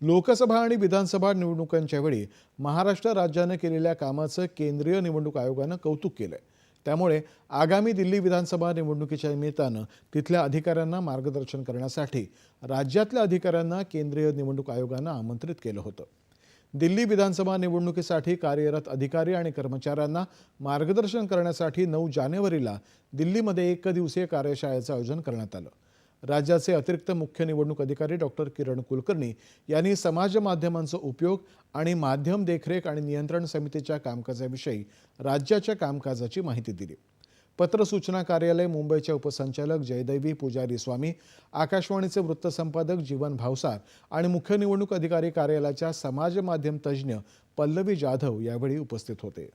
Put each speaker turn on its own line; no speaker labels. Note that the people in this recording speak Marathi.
लोकसभा आणि विधानसभा निवडणुकांच्या वेळी महाराष्ट्र राज्यानं केलेल्या कामाचं केंद्रीय निवडणूक आयोगानं कौतुक केलंय. त्यामुळे आगामी दिल्ली विधानसभा निवडणुकीच्या निमित्तानं तिथल्या अधिकाऱ्यांना मार्गदर्शन करण्यासाठी राज्यातल्या अधिकाऱ्यांना केंद्रीय निवडणूक आयोगानं आमंत्रित केलं होतं. दिल्ली विधानसभा निवडणुकीसाठी कार्यरत अधिकारी आणि कर्मचाऱ्यांना मार्गदर्शन करण्यासाठी नऊ जानेवारीला दिल्लीमध्ये एक दिवसीय कार्यशाळेचं आयोजन करण्यात आलं. राज्याचे अतिरिक्त मुख्य निवडणूक अधिकारी डॉक्टर किरण कुलकर्णी यांनी समाज माध्यमांचा उपयोग आणि माध्यम देखरेख आणि नियंत्रण समितीच्या कामकाजाविषयी राज्याच्या कामकाजाची माहिती दिली. पत्र सूचना कार्यालय मुंबईच्या उपसंचालक जयदैवी पुजारी स्वामी आकाशवाणीचे वृत्तसंपादक जीवन भावसार आणि मुख्य निवडणूक अधिकारी कार्यालयाच्या समाज माध्यम तज्ज्ञ पल्लवी जाधव यावेळी उपस्थित होते.